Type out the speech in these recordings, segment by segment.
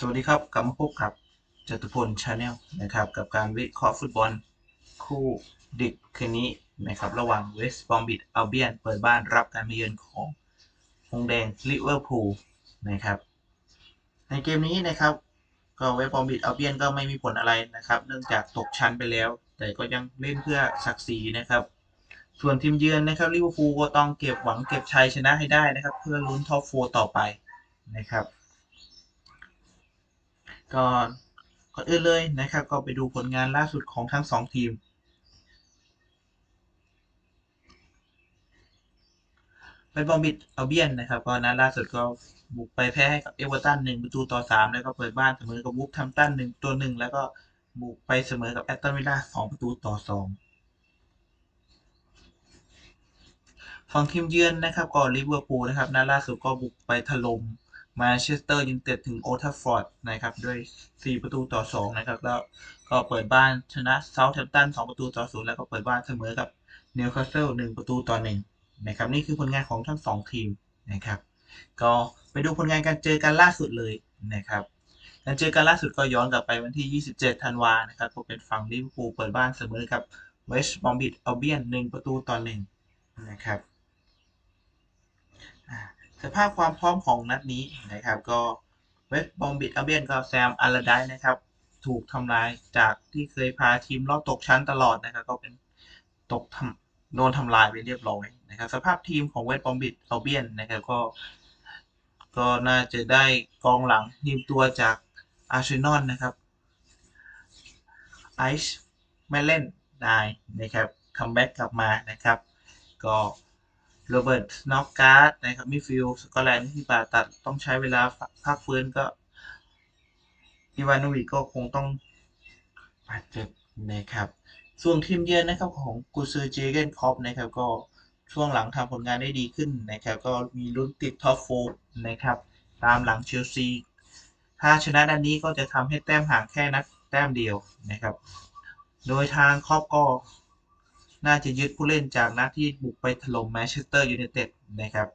สวัสดีครับกลับมาพบกับจตุพลชาแนลนะครับ กับการวิเคราะห์ฟุตบอลคู่ดึกคืนนี้นะครับระหว่างเวสต์บอมบิ t อัลเบียนเปิดบ้านรับการมาเยือนของฮงแดงลิเวอร์พูลนะครับในเกมนี้นะครับ ก็เวสต์บอมบิ t อัลเบียนก็ไม่มีผลอะไรนะครับ เนื่องจากตกชั้นไปแล้ว แต่ก็ยังเล่นเพื่อศักดิ์ศรีนะครับ ส่วนทีมเยือนนะครับลิเวอร์พูลก็ต้องเก็บหวังเก็บชัยชนะให้ได้นะครับ เพื่อลุ้นท็อปโฟต่อไปนะครับ ก็ก่อนอื่นเลยนะครับ ก็ไปดูผลงานล่าสุดของทั้งสองทีมเป็นบอมบิดเอาเบียนนะครับก็นัดล่าสุดก็บุกไปแพ้ให้กับเอเวอร์ตันหนึ่งประตูต่อสามแล้วก็เปิดบ้านเสมอกับวูฟทัมตันหนึ่งตัวหนึ่งแล้วก็บุกไปเสมอกับแอตตันวิลล่าสองประตูต่อสองฝั่งทีมเยือนนะครับก็ลิเวอร์พูลนะครับนัดล่าสุดก็บุกไปถล่ม มาเชสเตอร์ยูไนเต็ดถึงโอทัฟฟอร์ดนะครับด้วย 4 ประตูต่อ 2 นะครับ แล้วก็เปิดบ้านชนะเซาท์แฮมป์ตัน 2 ประตูต่อ 0 แล้วก็เปิดบ้านเสมอกับนิวคาสเซิล 1 ประตูต่อ 1 นะครับ นี่คือผลงานของทั้ง 2 ทีมนะครับ ก็ไปดูผลงานการเจอกันล่าสุดเลยนะครับ การเจอกันล่าสุดก็ย้อนกลับไปวันที่ 27 ธันวานะครับก็เป็นฝั่งลิเวอร์พูลเปิดบ้านเสมอกับเวสต์บอมบิ t อัลเบียน 1 ประตูต่อ 1 นะครับ สภาพความพร้อมของนัดนี้นะครับก็เวสบอมบิ t อัลเบียนก็แซมอาราไดนะครับ ถูกทำลายจากที่เคยพาทีมรอบตกชั้นตลอดนะครับ ก็เป็นตกทำโดนทำลายไปเรียบร้อยนะครับ สภาพทีมของเวสบอมบิ t อัลเบียนนะครับก็ ก็น่าจะได้กองหลังทีมตัวจากอาร์เซนอลนะครับไอซ์ไม่เล่นได้นะครับคัมแบ็กกลับมานะครับ ก็ โรเบิร์ตน็อกการ์ดนะครับมิฟิลสกอตแลนด์ที่ผ่าตัดต้องใช้เวลาพักฟื้นก็อีวานวิก็คงต้องบาดเจ็บนะครับส่วนทีมเยือนนะครับของกูซือเจเกนคอปนะครับก็ช่วงหลังทำผลงานได้ดีขึ้นนะครับก็มีลุ้นติดท็อปโฟนะครับตามหลังเชลซีถ้าชนะด้านนี้ก็จะทำให้แต้มห่างแค่นัดแต้มเดียวนะครับ โดยทางครอบก็ น่าจะยึดผู้เล่นจากนัดที่บุกไปถล่มแมนเชสเตอร์ยูไนเต็ดนะครับ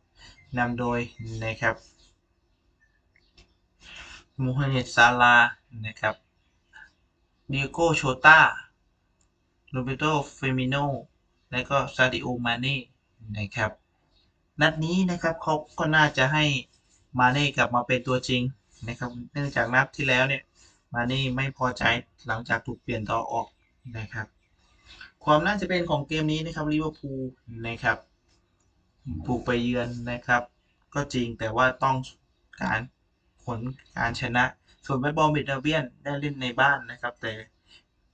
นำโดยนะครับมูฮัมเหม็ดซาลานะครับเดียโกโชต้าโรเบโตเฟมิโนและก็ซาดิโอมาเน่นะครับนัดนี้นะครับเขาก็น่าจะให้มาเน่กลับมาเป็นตัวจริงนะครับเนื่องจากนัดที่แล้วเนี่ยมาเน่ไม่พอใจหลังจากถูกเปลี่ยนต่อออกนะครับ ความน่าจะเป็นของเกมนี้นะครับลิเวอร์พูลนะครับบุกไปเยือนนะครับ ก็จริงแต่ว่าต้องการผลการชนะ ส่วนเวสบอลบิดเบียนได้เล่นในบ้านนะครับ แต่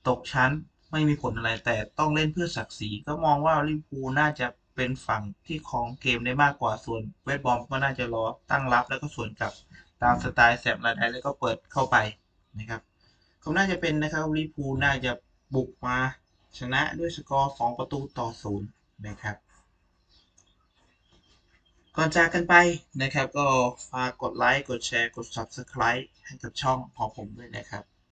ตกชั้นไม่มีผลอะไรแต่ต้องเล่นเพื่อศักดิ์ศรีก็มองว่าลิเวอร์พูลน่าจะเป็นฝั่งที่ครองเกมได้มากกว่าส่วนเวสบอมก็น่าจะรอตั้งรับแล้วก็สวนกลับตามสไตล์แสบระไดแล้วก็เปิดเข้าไปนะครับเขาน่าจะเป็นนะครับลิเวอร์พูลน่าจะบุกมา ชนะด้วยสกอร์ 2 ประตูต่อศูนย์นะครับ ก่อนจากกันไปนะครับ ก็ฝากกดไลค์ กดแชร์ กด Subscribe ให้กับช่องของผมด้วยนะครับ